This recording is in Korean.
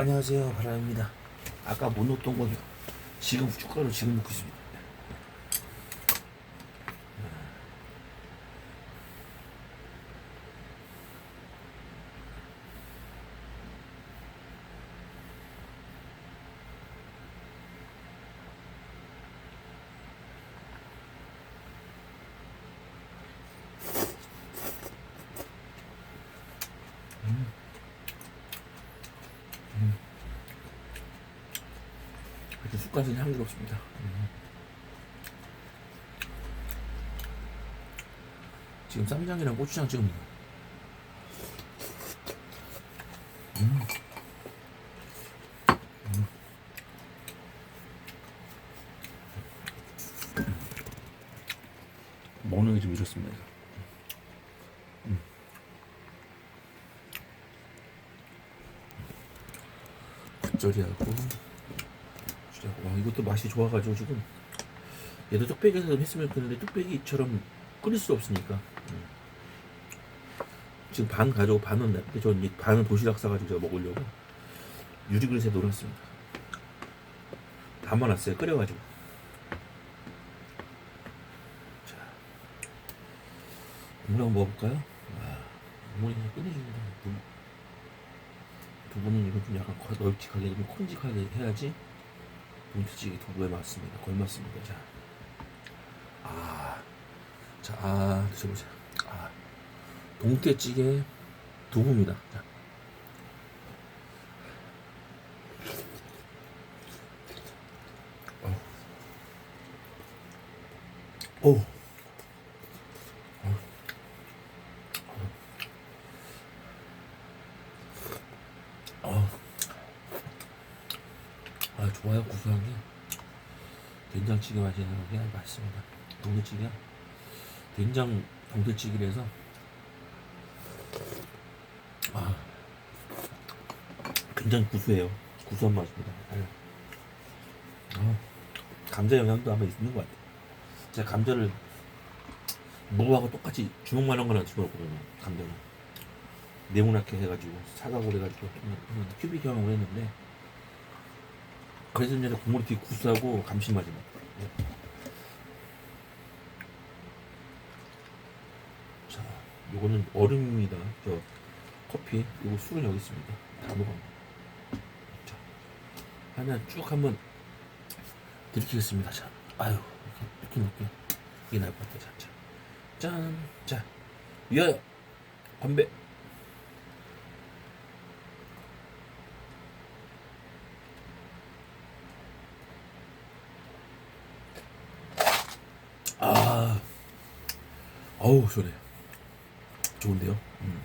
안녕하세요. 바람입니다. 아까 못 넣었던 건 지금 후춧가루 지금 넣고 있습니다 이렇게 쑥갓은 향기롭습니다 음. 지금 쌈장이랑 고추장 찍으면 음. 음. 먹는 게 좀 이렇습니다 음. 겉절이하고 주자고 와, 이것도 맛이 좋아가지고 지금 얘도 뚝배기에서 했으면 좋겠는데 뚝배기처럼 끓일 수 없으니까. 음. 지금 반 가지고 반은 냈는데 전이 반은 도시락 싸가지고 제가 먹으려고 유리그릇에 넣어놨습니다. 담아놨어요 끓여가지고. 자 국물 한번 먹어볼까요? 와 국물이 그냥 끝내줍니다 두- 두부는 이거 좀 약간 거- 널찍하게 좀 콘직하게 해야지 동태찌개 두부에 맞습니다. 걸맞습니다. 자, 아, 자, 아, 드셔보세요. 아, 동태찌개 두부입니다. 자. 어. 오. 어. 아 좋아요 구수한 게 된장찌개 맛이 나는 게 맛있습니다. 동태찌개 된장 동태찌개라서. 아 굉장히 구수해요. 구수한 맛입니다. 네. 아, 감자 영향도 아마 있는 것 같아요. 제가 감자를 무하고 똑같이 주먹만 한 거나 집어넣거든요 감자는 네모나게 해가지고 사각으로 해가지고 좀 큐빅 형으로 했는데 그래서 이제 국물이 되게 구수하고 감칠맛이 나요. 예. 자, 요거는 얼음입니다. 저 커피. 요거 술은 여기 있습니다. 다 녹았네. 자, 하나 쭉 한번 들이키겠습니다. 자, 아유, 이렇게, 이렇게. 이게 나을 것 같아. 자, 자. 짠. 자, 위하여. 건배. 아, 어우, 시원해. 좋은데요? 음.